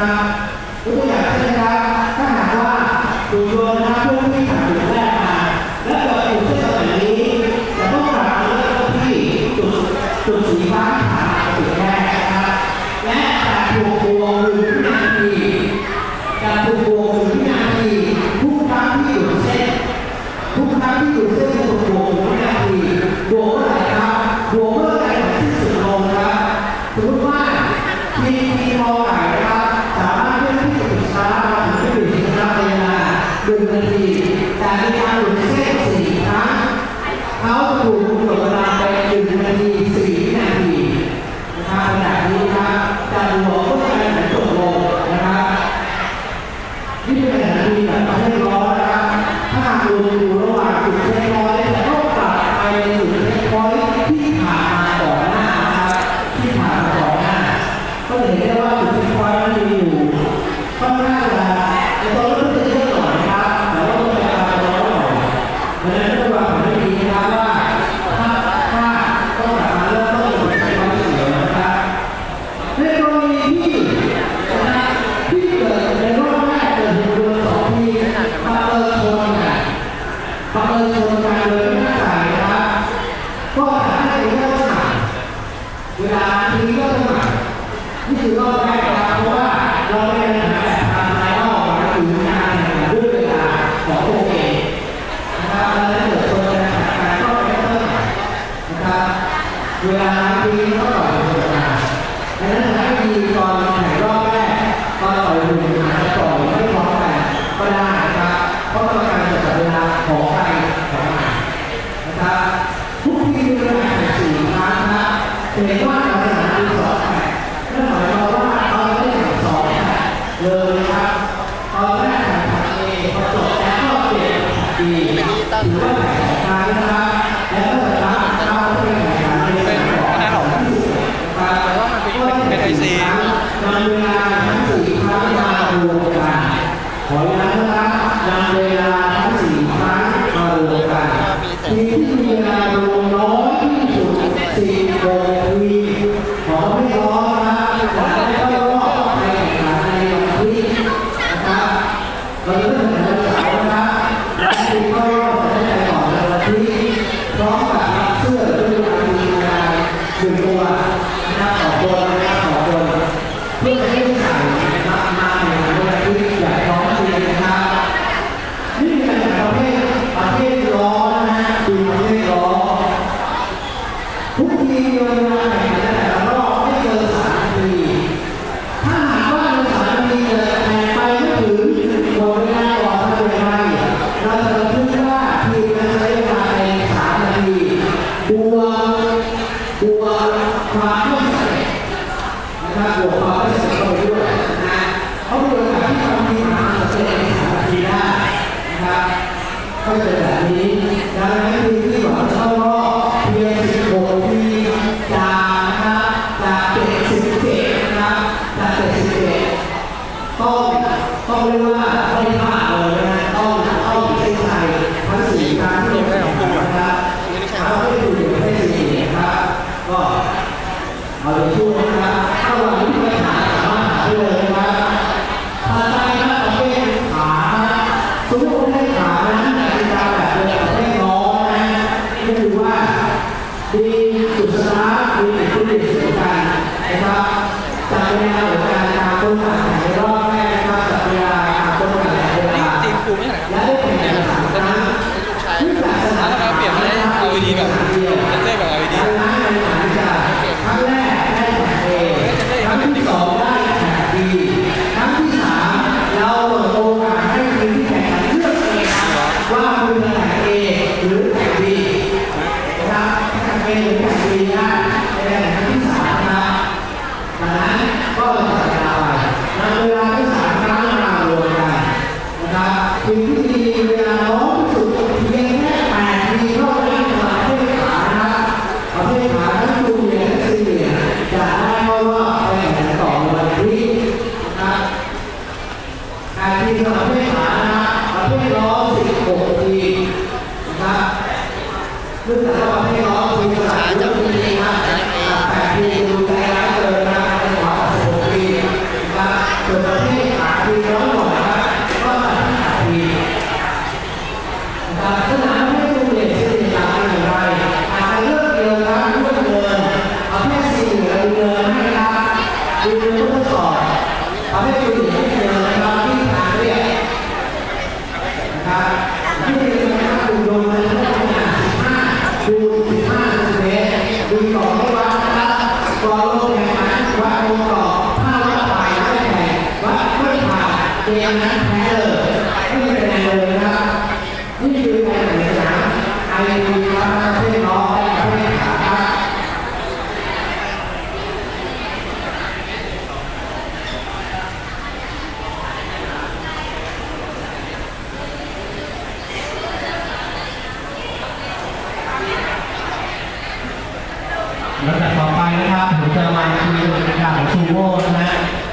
นะยกตัวอย่างเช่นนะครับถ้าหากว่าดูดวงนะ You. เวลาที่สามครั้งมารวยกันนะครับถึงที่ดีเวลาน้องสุดเพียงแค่แปดทีเท่านั้นประเภศขานะประเภศขาทั้งกลุ่เหรียและสี่เหรียจะได้เข้าว่า จะมาคุยเรื่อการของซูโม่นะฮะ